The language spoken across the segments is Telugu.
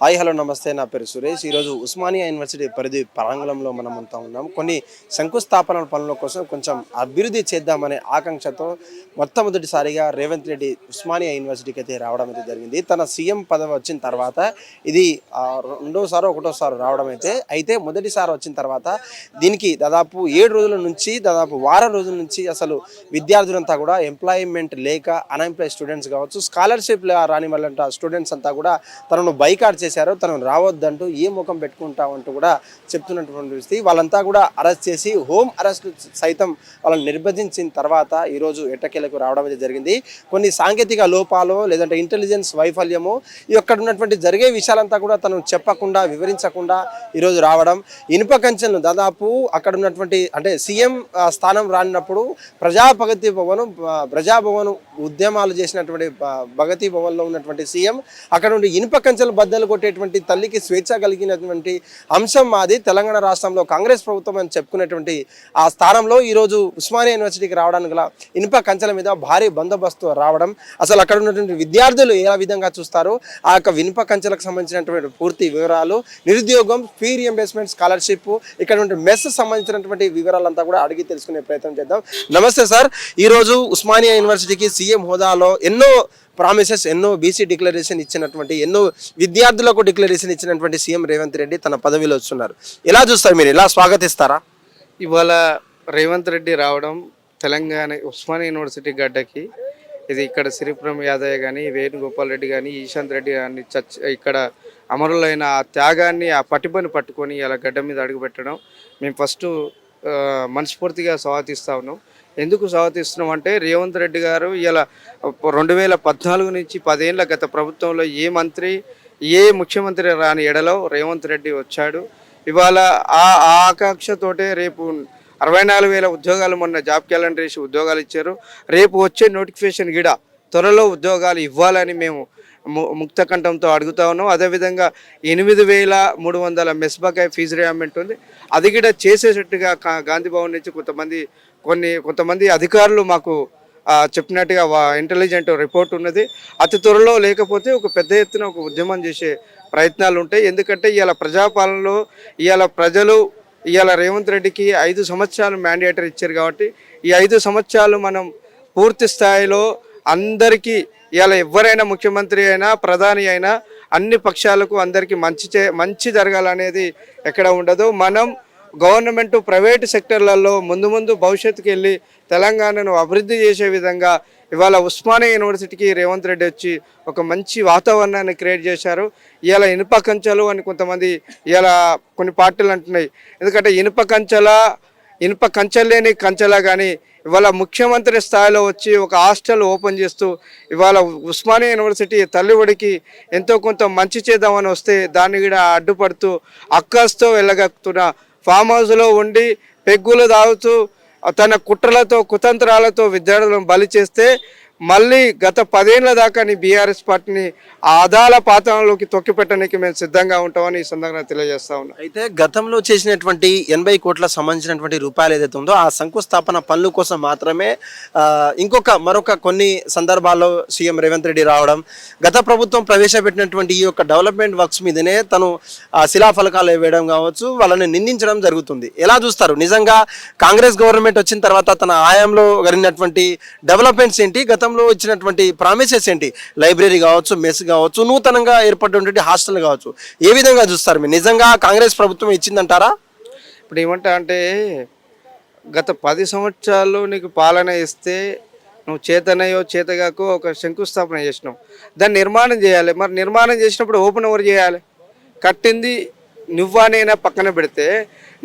హాయ్ హలో నమస్తే. నా పేరు సురేష్. ఈరోజు ఉస్మానియా యూనివర్సిటీ పరిధి ప్రాంగణంలో మనం అంతా ఉన్నాం. కొన్ని శంకుస్థాపన పనుల కోసం కొంచెం అభివృద్ధి చేద్దామనే ఆకాంక్షతో మొట్టమొదటిసారిగా రేవంత్ రెడ్డి ఉస్మానియా యూనివర్సిటీకి అయితే రావడం అయితే జరిగింది. తన సీఎం పదవి వచ్చిన తర్వాత ఇది రెండోసారో ఒకటోసారి రావడం అయితే అయితే మొదటిసారి వచ్చిన తర్వాత దీనికి దాదాపు ఏడు రోజుల నుంచి దాదాపు వారం రోజుల నుంచి అసలు విద్యార్థులంతా కూడా ఎంప్లాయ్మెంట్ లేక అన్ఎంప్లాయ్ స్టూడెంట్స్ కావచ్చు స్కాలర్షిప్ రాని వాళ్ళంట స్టూడెంట్స్ అంతా కూడా తనను బైకాట్ చేశారో తను రావద్దంటూ ఏ ముఖం పెట్టుకుంటామంటూ కూడా చెప్తున్నటువంటి పరిస్థితి వాళ్ళంతా కూడా అరెస్ట్ చేసి హోమ్ అరెస్ట్ సైతం వాళ్ళని నిర్బంధించిన తర్వాత ఈరోజు ఎట్టకేలకు రావడం అయితే జరిగింది. కొన్ని సాంకేతిక లోపాలు లేదంటే ఇంటెలిజెన్స్ వైఫల్యము ఈ ఉన్నటువంటి జరిగే విషయాలంతా కూడా తను చెప్పకుండా వివరించకుండా ఈరోజు రావడం. ఇనుప కంచెలను దాదాపు అక్కడ ఉన్నటువంటి అంటే సీఎం స్థానం రానినప్పుడు ప్రజాభగతి భవన్ ప్రజాభవన్ ఉద్యమాలు చేసినటువంటి భగతి భవన్లో ఉన్నటువంటి సీఎం అక్కడ నుండి ఇనుప కంచెలు బద్దలు కొట్టేటువంటి తల్లికి స్వేచ్ఛ కలిగినటువంటి అంశం మాది తెలంగాణ రాష్ట్రంలో కాంగ్రెస్ ప్రభుత్వం అని చెప్పుకునేటువంటి ఆ స్థానంలో ఈరోజు ఉస్మానియా యూనివర్సిటీకి రావడానికి గల ఇనుప కంచెల మీద భారీ బందోబస్తు రావడం అసలు అక్కడ ఉన్నటువంటి విద్యార్థులు ఏ విధంగా చూస్తారో ఆ యొక్క వినుప కంచెలకు సంబంధించినటువంటి పూర్తి వివరాలు నిరుద్యోగం ఫీ రియంబర్స్మెంట్ స్కాలర్షిప్ ఇక్కడ మెస్ సంబంధించినటువంటి వివరాలంతా కూడా అడిగి తెలుసుకునే ప్రయత్నం చేద్దాం. నమస్తే సార్ ఈరోజు ఉస్మానియా యూనివర్సిటీకి సీఎం హోదాలో ఎన్నో ప్రామిసెస్ ఎన్నో బీసీ డిక్లరేషన్ ఇచ్చినటువంటి ఎన్నో విద్యార్థులకు డిక్లరేషన్ ఇచ్చినటువంటి సీఎం రేవంత్ రెడ్డి తన పదవిలో వస్తున్నారు. ఎలా చూస్తారు మీరు? ఎలా స్వాగతిస్తారా? ఇవాళ రేవంత్ రెడ్డి రావడం తెలంగాణ ఉస్మానియా యూనివర్సిటీ గడ్డకి ఇది ఇక్కడ సిరిపురం యాదయ్య కానీ వేణుగోపాల్ రెడ్డి కానీ ఈశాంత్ రెడ్డి కానీ చచ్ ఇక్కడ అమరులైన ఆ త్యాగాన్ని ఆ పట్టుబని పట్టుకొని ఇలా గడ్డ మీద అడుగుపెట్టడం మేము ఫస్ట్ మనస్ఫూర్తిగా స్వాగతిస్తా ఉన్నాం. ఎందుకు స్వాగతిస్తున్నాం అంటే రేవంత్ రెడ్డి గారు ఇలా రెండు వేల పద్నాలుగు నుంచి పదేళ్ళ గత ప్రభుత్వంలో ఏ మంత్రి ఏ ముఖ్యమంత్రి రాని ఎడలో రేవంత్ రెడ్డి వచ్చాడు. ఇవాళ ఆ ఆ ఆకాంక్షతోటే రేపు అరవై నాలుగు వేల ఉద్యోగాలు మొన్న జాబ్ క్యాలెండర్ వేసి ఉద్యోగాలు ఇచ్చారు. రేపు వచ్చే నోటిఫికేషన్ గిడ త్వరలో ఉద్యోగాలు ఇవ్వాలని మేము ము- అడుగుతా ఉన్నాం. అదేవిధంగా ఎనిమిది వేల మూడు వందల మెస్బకాయ ఫీజు రియామెంట్ ఉంది. అది కూడా చేసేటట్టుగా గాంధీ భవన్ నుంచి కొంతమంది కొన్ని కొంతమంది అధికారులు మాకు చెప్పినట్టుగా ఇంటెలిజెంట్ రిపోర్ట్ ఉన్నది. అతి త్వరలో లేకపోతే ఒక పెద్ద ఎత్తున ఒక ఉద్యమం చేసే ప్రయత్నాలు ఉంటాయి. ఎందుకంటే ఇవాళ ప్రజాపాలనలో ఇవాళ ప్రజలు ఇవాళ రేవంత్ రెడ్డికి ఐదు సంవత్సరాలు మ్యాండేటర్ ఇచ్చారు కాబట్టి ఈ ఐదు సంవత్సరాలు మనం పూర్తి స్థాయిలో అందరికీ ఇవాళ ఎవరైనా ముఖ్యమంత్రి అయినా ప్రధాని అయినా అన్ని పక్షాలకు అందరికీ మంచి చే మంచి జరగాలనేది ఎక్కడ ఉండదు. మనం గవర్నమెంట్ ప్రైవేటు సెక్టర్లలో ముందు ముందు భవిష్యత్తుకి వెళ్ళి తెలంగాణను అభివృద్ధి చేసే విధంగా ఇవాళ ఉస్మానియా యూనివర్సిటీకి రేవంత్ రెడ్డి వచ్చి ఒక మంచి వాతావరణాన్ని క్రియేట్ చేశారు. ఇవాళ ఇనుప కంచెలు అని కొంతమంది ఇవాళ కొన్ని పార్టీలు అంటున్నాయి. ఎందుకంటే ఇనుప కంచెల ఇనుప కంచెలేని కంచెలా కానీ ఇవాళ ముఖ్యమంత్రి స్థాయిలో వచ్చి ఒక హాస్టల్ ఓపెన్ చేస్తూ ఇవాళ ఉస్మానియా యూనివర్సిటీ తల్లిఒడికి ఎంతో కొంత మంచి చేద్దామని వస్తే దాన్ని కూడా అడ్డుపడుతూ అక్కస్తో వెళ్ళగక్కుతున్న ఫామ్ హౌస్లో ఉండి పెగ్గులు తాగుతూ తన కుట్రలతో కుతంత్రాలతో విద్యార్థులను బలి చేస్తే మళ్ళీ గత పదేళ్ళ దాకా నీ బీఆర్ఎస్ పార్టీని ఆదాల పాతంలోకి తొక్కిపెట్టడానికి మేము సిద్ధంగా ఉంటామని ఈ సందర్భంగా తెలియజేస్తా ఉన్నాం. అయితే గతంలో చేసినటువంటి ఎనభై కోట్ల సంబంధించినటువంటి రూపాయలు ఏదైతే ఉందో ఆ శంకుస్థాపన పనుల కోసం మాత్రమే ఇంకొక మరొక కొన్ని సందర్భాల్లో సీఎం రేవంత్ రెడ్డి రావడం గత ప్రభుత్వం ప్రవేశపెట్టినటువంటి ఈ యొక్క డెవలప్మెంట్ వర్క్స్ మీదనే తను శిలాఫలకాలు వేయడం కావచ్చు వాళ్ళని నిందించడం జరుగుతుంది. ఎలా చూస్తారు? నిజంగా కాంగ్రెస్ గవర్నమెంట్ వచ్చిన తర్వాత తన ఆయంలో జరిగినటువంటి డెవలప్మెంట్స్ ఏంటి? గత గతంలో ఇచ్చినటువంటి ప్రామిసెస్ ఏంటి? లైబ్రరీ కావచ్చు మెస్ కావచ్చు నూతనంగా ఏర్పడినటువంటి హాస్టల్ కావచ్చు. ఏ విధంగా చూస్తారు మీరు? నిజంగా కాంగ్రెస్ ప్రభుత్వం ఇచ్చిందంటారా? ఇప్పుడు ఏమంటా అంటే గత పది సంవత్సరాలు నీకు పాలన ఇస్తే నువ్వు చేతనయో చేతగాకో ఒక శంకుస్థాపన చేసినావు. దాన్ని నిర్మాణం చేయాలి. మరి నిర్మాణం చేసినప్పుడు ఓపెన్ ఎవరు చేయాలి? కట్టింది నువ్వానైనా పక్కన పెడితే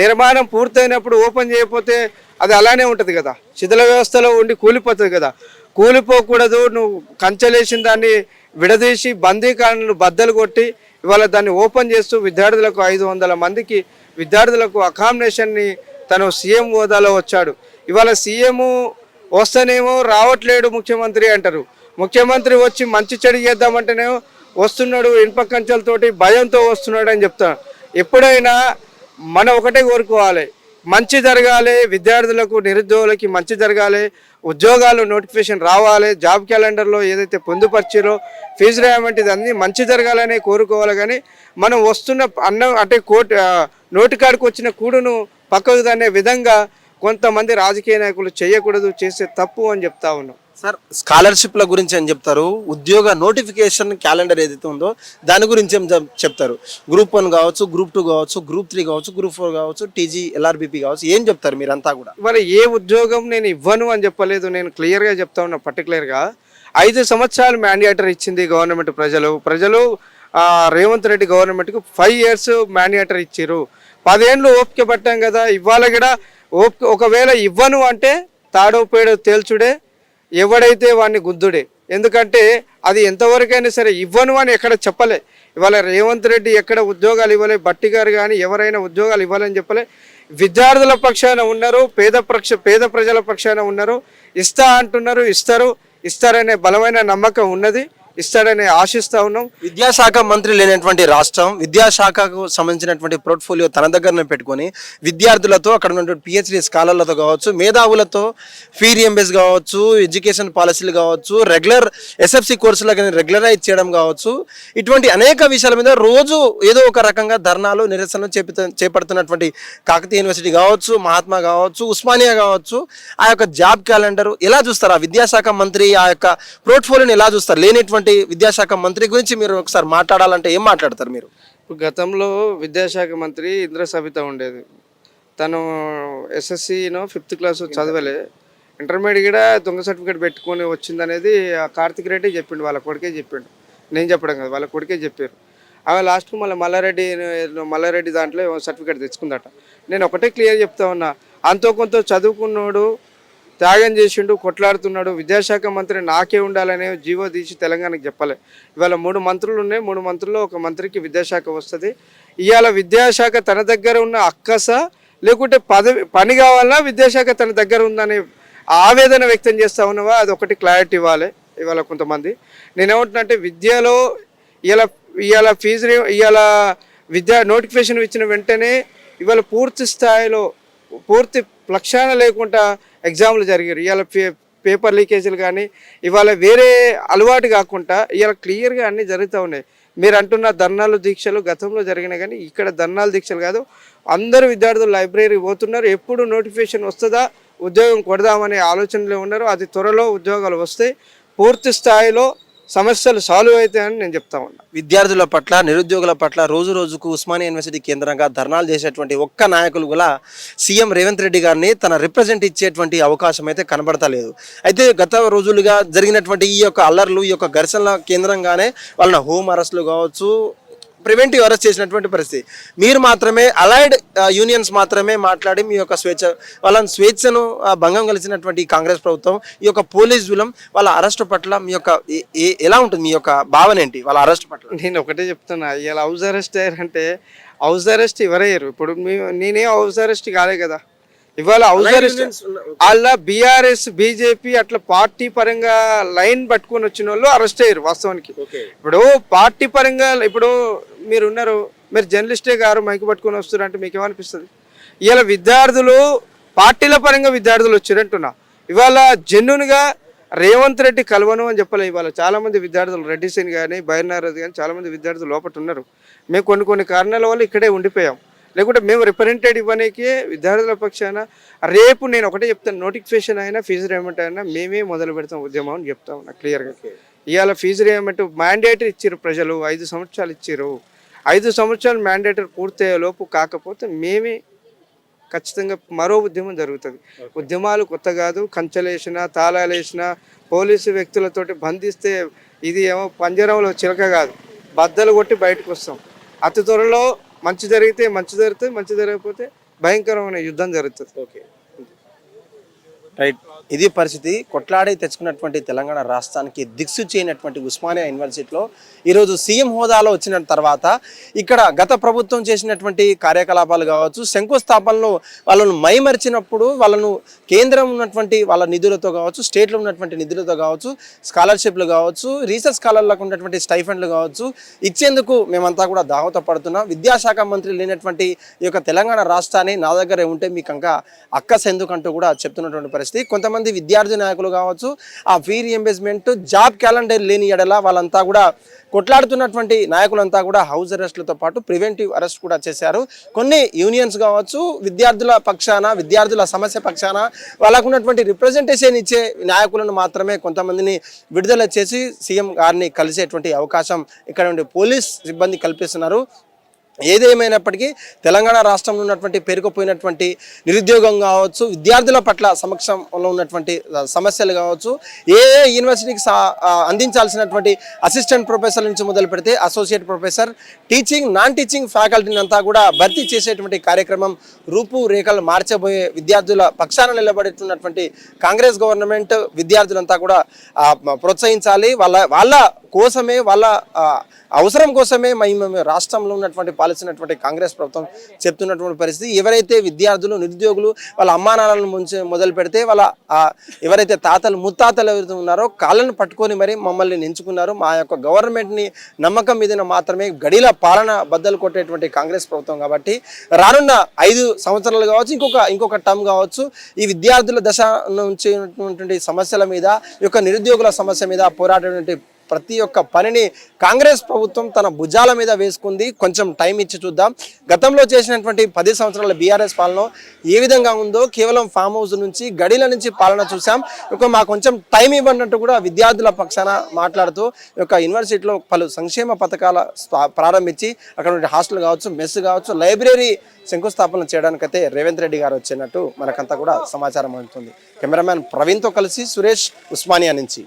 నిర్మాణం పూర్తయినప్పుడు ఓపెన్ చేయకపోతే అది అలానే ఉంటుంది కదా. శిథిల వ్యవస్థలో ఉండి కూలిపోతుంది కదా. కూలిపోకూడదు నువ్వు కంచెలేసిన దాన్ని విడదీసి బందీకాలను బద్దలు కొట్టి ఇవాళ దాన్ని ఓపెన్ చేస్తూ విద్యార్థులకు ఐదు వందల మందికి విద్యార్థులకు అకామిడేషన్ని తను సీఎం హోదాలో వచ్చాడు. ఇవాళ సీఎం వస్తేనేమో రావట్లేడు ముఖ్యమంత్రి అంటారు. ముఖ్యమంత్రి వచ్చి మంచి చెడు చేద్దామంటేనేమో వస్తున్నాడు ఇనుప కంచెలతోటి భయంతో వస్తున్నాడు అని చెప్తాను ఎప్పుడైనా మనం ఒకటే కోరుకోవాలి. మంచి జరగాలి విద్యార్థులకు నిరుద్యోగులకి మంచి జరగాలి ఉద్యోగాలు నోటిఫికేషన్ రావాలి జాబ్ క్యాలెండర్లో ఏదైతే పొందుపరిచారో ఫీజు రాయమంటే ఇది అన్ని మంచి జరగాలని కోరుకోవాలి. కానీ మనం వస్తున్న అన్నం అంటే కోటి నోటికాడికి వచ్చిన కూడును పక్కకు దానే విధంగా కొంతమంది రాజకీయ నాయకులు చేయకూడదు చేసే తప్పు అని చెప్తా ఉన్నాం. సార్ స్కాలర్షిప్ల గురించి అని చెప్తారు? ఉద్యోగ నోటిఫికేషన్ క్యాలెండర్ ఏదైతే ఉందో దాని గురించి ఏం చెప్- చెప్తారు? గ్రూప్ వన్ కావచ్చు గ్రూప్ టూ కావచ్చు గ్రూప్ త్రీ కావచ్చు గ్రూప్ ఫోర్ కావచ్చు టీజీ ఎల్ఆర్బిపి కావచ్చు ఏం చెప్తారు మీరంతా కూడా? మరి ఏ ఉద్యోగం నేను ఇవ్వను అని చెప్పలేదు నేను క్లియర్గా చెప్తా ఉన్నా పర్టికులర్గా ఐదు సంవత్సరాలు మ్యాండేటర్ ఇచ్చింది గవర్నమెంట్ ప్రజలు. ప్రజలు రేవంత్ రెడ్డి గవర్నమెంట్కి ఫైవ్ ఇయర్స్ మ్యాండేటర్ ఇచ్చారు పదేళ్ళు ఓపిక పట్టాం కదా ఇవాళ కూడా ఓపిక ఒకవేళ ఇవ్వను అంటే తాడో పేడో తేల్చుడే ఎవడైతే వాడిని గుద్దుడే ఎందుకంటే అది ఎంతవరకైనా సరే ఇవ్వను అని ఎక్కడ చెప్పలే. ఇవాళ రేవంత్ రెడ్డి ఎక్కడ ఉద్యోగాలు ఇవ్వలే బట్టి గారు కానీ ఎవరైనా ఉద్యోగాలు ఇవ్వాలని చెప్పలే. విద్యార్థుల పక్షాన ఉన్నారు పేద పక్ష పేద ప్రజల పక్షాన ఉన్నారు. ఇస్తా అంటున్నారు ఇస్తారు. ఇస్తారనే బలమైన నమ్మకం ఉన్నది. ఇస్తాడని ఆశిస్తా ఉన్నాం. విద్యాశాఖ మంత్రి లేనటువంటి రాష్ట్రం విద్యాశాఖకు సంబంధించినటువంటి పోర్ట్ఫోలియో తన దగ్గరనే పెట్టుకొని విద్యార్థులతో అక్కడ ఉన్నటువంటి పిహెచ్డి స్కాలర్లతో కావచ్చు మేధావులతో ఫీ రియంబెస్ కావచ్చు ఎడ్యుకేషన్ పాలసీలు కావచ్చు రెగ్యులర్ ఎస్ఎఫ్సి కోర్సులకు రెగ్యులరైజ్ చేయడం కావచ్చు. ఇటువంటి అనేక విషయాల మీద రోజు ఏదో ఒక రకంగా ధర్నాలు నిరసనలు చేపడుతున్నటువంటి కాకతీయ యూనివర్సిటీ కావచ్చు మహాత్మా కావచ్చు ఉస్మానియా కావచ్చు ఆ యొక్క జాబ్ క్యాలెండర్ ఎలా చూస్తారు? ఆ విద్యాశాఖ మంత్రి ఆ యొక్క పోర్ట్ఫోలియోని ఎలా చూస్తారు? లేనిటువంటి విద్యాశాఖ మంత్రి గురించి మీరు ఒకసారి మాట్లాడాలంటే ఏం మాట్లాడతారు మీరు? గతంలో విద్యాశాఖ మంత్రి ఇంద్ర సబిత ఉండేది. తను ఎస్ఎస్సినో ఫిఫ్త్ క్లాస్ చదవలే. ఇంటర్మీడియట్ కూడా దొంగ సర్టిఫికేట్ పెట్టుకొని వచ్చిందనేది ఆ కార్తిక్ రెడ్డి చెప్పిండు వాళ్ళ కొడుకే చెప్పిండు. నేను చెప్పడం కదా వాళ్ళ కొడుకే చెప్పారు. అవి లాస్ట్ మళ్ళీ మల్లారెడ్డి మల్లారెడ్డి దాంట్లో సర్టిఫికేట్ తెచ్చుకుందట. నేను ఒకటే క్లియర్ చెప్తా ఉన్నా అంతో కొంత చదువుకున్నాడు త్యాగం చేసిండు కొట్లాడుతున్నాడు. విద్యాశాఖ మంత్రి నాకే ఉండాలనే జీవో తీసి తెలంగాణకి చెప్పలే. ఇవాళ మూడు మంత్రులు ఉన్నాయి. మూడు మంత్రుల్లో ఒక మంత్రికి విద్యాశాఖ వస్తుంది. ఇవాళ విద్యాశాఖ తన దగ్గర ఉన్న అక్కస లేకుంటే పదవి పని కావాలన్నా విద్యాశాఖ తన దగ్గర ఉందనే ఆవేదన వ్యక్తం చేస్తా ఉన్నవా? అది ఒకటి క్లారిటీ ఇవ్వాలి ఇవాళ కొంతమంది. నేనేమంటున్నా విద్యలో ఇవాళ ఇవాళ ఫీజు ఇవాళ విద్యా నోటిఫికేషన్ ఇచ్చిన వెంటనే ఇవాళ పూర్తి స్థాయిలో పూర్తి లక్ష్యాన లేకుండా ఎగ్జామ్లు జరిగారు. ఇవాళ పే పేపర్ లీకేజీలు కానీ ఇవాళ వేరే అలవాటు కాకుండా ఇవాళ క్లియర్గా అన్నీ జరుగుతూ ఉన్నాయి. మీరు అంటున్న ధర్నాలు దీక్షలు గతంలో జరిగినాయి కానీ ఇక్కడ ధర్నాలు దీక్షలు కాదు. అందరు విద్యార్థులు లైబ్రరీ పోతున్నారు. ఎప్పుడు నోటిఫికేషన్ వస్తుందా ఉద్యోగం కొడదామనే ఆలోచనలో ఉన్నారు. అది త్వరలో ఉద్యోగాలు వస్తాయి. పూర్తి స్థాయిలో సమస్యలు సాల్వ్ అవుతాయని నేను చెప్తా ఉన్నా. విద్యార్థుల పట్ల నిరుద్యోగుల పట్ల రోజు రోజుకు ఉస్మానియా యూనివర్సిటీ కేంద్రంగా ధర్నాలు చేసేటువంటి ఒక్క నాయకులు కూడా సీఎం రేవంత్ రెడ్డి గారిని తన రిప్రజెంట్ ఇచ్చేటువంటి అవకాశం అయితే కనబడతలేదు. అయితే గత రోజులుగా జరిగినటువంటి ఈ యొక్క అల్లర్లు ఈ యొక్క ఘర్షణల కేంద్రంగానే వాళ్ళని హోమ్ అరెస్టులు కావచ్చు ప్రివెంటివ్ అరెస్ట్ చేసినటువంటి పరిస్థితి. మీరు మాత్రమే అలైడ్ యూనియన్స్ uh, మాత్రమే మాట్లాడి మీ యొక్క స్వేచ్ఛ వాళ్ళ స్వేచ్ఛను ఆ, భంగం కలిసినటువంటి కాంగ్రెస్ ప్రభుత్వం ఈ యొక్క పోలీస్ జులం వాళ్ళ అరెస్ట్ పట్ల మీ యొక్క ఎలా ఉంటుంది మీ యొక్క భావన ఏంటి? వాళ్ళ అరెస్ట్ పట్ల. నేను ఒకటే చెప్తున్నా ఇవాళ హౌస్ అరెస్ట్ అయ్యారంటే హౌస్ అరెస్ట్ ఎవరయ్యారు? ఇప్పుడు మీ నేనే హౌస్ అరెస్ట్ కాలే కదా. ఇవాళ హౌస్ అరెస్ట్ వాళ్ళ బీఆర్ఎస్ బీజేపీ అట్లా పార్టీ పరంగా లైన్ పట్టుకొని వచ్చిన వాళ్ళు అరెస్ట్ అయ్యారు వాస్తవానికి. ఇప్పుడు పార్టీ పరంగా ఇప్పుడు మీరు ఉన్నారు మీరు జర్నలిస్టే గారు మైకు పట్టుకొని వస్తారు అంటే మీకు ఏమనిపిస్తుంది? ఇవాళ విద్యార్థులు పార్టీల పరంగా విద్యార్థులు వచ్చారంటున్నా ఇవాళ జెన్యున్గా రేవంత్ రెడ్డి కలవను అని చెప్పలే ఇవాళ చాలా మంది విద్యార్థులు రెడ్డి సేన్ కానీ బైర్నారద్ కానీ చాలా మంది విద్యార్థులు లోపల ఉన్నారు. మేము కొన్ని కొన్ని కారణాల వల్ల ఇక్కడే ఉండిపోయాం. లేకుంటే మేము రిప్రజెంటేట్ ఇవ్వడానికి విద్యార్థుల పక్షాన రేపు నేను ఒకటే చెప్తాను నోటిఫికేషన్ అయినా ఫీజు రేమెంట్ అయినా మేమే మొదలు పెడతాం ఉద్యమం అని చెప్తా ఉన్నా క్లియర్గా ఇవాళ ఫీజు రేమెంట్ మ్యాండేటరీ ఇచ్చారు ప్రజలు ఐదు సంవత్సరాలు ఇచ్చారు ఐదు సంవత్సరాలు మ్యాండేటరీ పూర్తయ్యే లోపు కాకపోతే మేమే ఖచ్చితంగా మరో ఉద్యమం జరుగుతుంది. ఉద్యమాలు కొత్త కాదు కంచెలేసిన తాళాలేసిన పోలీసు వ్యక్తులతోటి బంధిస్తే ఇది ఏమో పంజరంలో చిలక కాదు. బద్దలు కొట్టి బయటకు వస్తాం. అతి త్వరలో మంచి జరిగితే మంచి జరుగుతుంది మంచి జరగకపోతే భయంకరమైన యుద్ధం జరుగుతుంది. ఓకే. రైట్ ఇది పరిస్థితి. కొట్లాడి తెచ్చుకున్నటువంటి తెలంగాణ రాష్ట్రానికి దిక్సు చేయనటువంటి ఉస్మానియా యూనివర్సిటీలో ఈరోజు సీఎం హోదాలో వచ్చిన తర్వాత ఇక్కడ గత ప్రభుత్వం చేసినటువంటి కార్యకలాపాలు కావచ్చు శంకుస్థాపనలో వాళ్ళను మైమరిచినప్పుడు వాళ్ళను కేంద్రం ఉన్నటువంటి వాళ్ళ నిధులతో కావచ్చు స్టేట్లో ఉన్నటువంటి నిధులతో కావచ్చు స్కాలర్షిప్లు కావచ్చు రీసెర్చ్ స్కాలర్లకు ఉన్నటువంటి స్టైఫండ్లు కావచ్చు ఇచ్చేందుకు మేమంతా కూడా దావత పడుతున్నాం విద్యాశాఖ మంత్రి లేనటువంటి ఈ యొక్క తెలంగాణ రాష్ట్రాన్ని నా దగ్గరే ఉంటే మీకు ఇంకా అక్కస్ ఎందుకంటూ కూడా చెప్తున్నటువంటి పరిస్థితి. కొంతమంది విద్యార్థి నాయకులు కావచ్చు ఆ ఫీ రియంబర్స్మెంట్ జాబ్ క్యాలెండర్ లేని ఎడల వాళ్ళంతా కూడా కొట్లాడుతున్నటువంటి నాయకులంతా కూడా హౌస్ అరెస్ట్లతో పాటు ప్రివెంటివ్ అరెస్ట్ కూడా చేశారు. కొన్ని యూనియన్స్ కావచ్చు విద్యార్థుల పక్షాన విద్యార్థుల సమస్య పక్షాన వాళ్ళకున్నటువంటి రిప్రజెంటేషన్ ఇచ్చే నాయకులను మాత్రమే కొంతమందిని విడుదల చేసి సీఎం గారిని కలిసేటువంటి అవకాశం ఇక్కడ ఉండే పోలీస్ సిబ్బంది కల్పిస్తున్నారు. ఏదేమైనప్పటికీ తెలంగాణ రాష్ట్రంలో ఉన్నటువంటి పేరుకుపోయినటువంటి నిరుద్యోగం కావచ్చు విద్యార్థుల పట్ల సమక్షంలో ఉన్నటువంటి సమస్యలు కావచ్చు ఏ ఏ యూనివర్సిటీకి అందించాల్సినటువంటి అసిస్టెంట్ ప్రొఫెసర్ నుంచి మొదలు పెడితే associate professor teaching non teaching ఫ్యాకల్టీని అంతా కూడా భర్తీ చేసేటువంటి కార్యక్రమం రూపురేఖలు మార్చబోయే విద్యార్థుల పక్షాన నిలబడుతున్నటువంటి కాంగ్రెస్ గవర్నమెంట్ విద్యార్థులంతా కూడా ప్రోత్సహించాలి. వాళ్ళ వాళ్ళ కోసమే వాళ్ళ అవసరం కోసమే మేము రాష్ట్రంలో ఉన్నటువంటి పాలిస్తున్నటువంటి కాంగ్రెస్ ప్రభుత్వం చెప్తున్నటువంటి పరిస్థితి. ఎవరైతే విద్యార్థులు నిరుద్యోగులు వాళ్ళ అమ్మానాలను ముంచి మొదలు పెడితే వాళ్ళ ఎవరైతే తాతలు ముత్తాతలు ఎవరైతే ఉన్నారో కాళ్ళను పట్టుకొని మరి మమ్మల్ని ఎంచుకున్నారు మా యొక్క గవర్నమెంట్ని నమ్మకం మీద మాత్రమే గడిల పాలన బద్దలు కొట్టేటువంటి కాంగ్రెస్ ప్రభుత్వం కాబట్టి రానున్న ఐదు సంవత్సరాలు కావచ్చు ఇంకొక ఇంకొక టర్మ్ కావచ్చు ఈ విద్యార్థుల దశ నుంచి సమస్యల మీద ఈ యొక్క నిరుద్యోగుల సమస్య మీద పోరాడేటువంటి ప్రతి ఒక్క పనిని కాంగ్రెస్ ప్రభుత్వం తన భుజాల మీద వేసుకుంది. కొంచెం టైం ఇచ్చి చూద్దాం. గతంలో చేసినటువంటి పది సంవత్సరాల బీఆర్ఎస్ పాలన ఏ విధంగా ఉందో కేవలం ఫామ్ హౌస్ నుంచి గడిల నుంచి పాలన చూసాం ఒక మాకు కొంచెం టైం ఇవ్వనట్టు కూడా విద్యార్థుల పక్షాన మాట్లాడుతూ ఒక యొక్క యూనివర్సిటీలో పలు సంక్షేమ పథకాల స్థా- ప్రారంభించి అక్కడ హాస్టల్ కావచ్చు మెస్ కావచ్చు లైబ్రరీ శంకుస్థాపన చేయడానికైతే రేవంత్ రెడ్డి గారు వచ్చినట్టు మనకంతా కూడా సమాచారం అందుతుంది. కెమెరామ్యాన్ ప్రవీణ్తో కలిసి సురేష్ ఉస్మానియా నుంచి.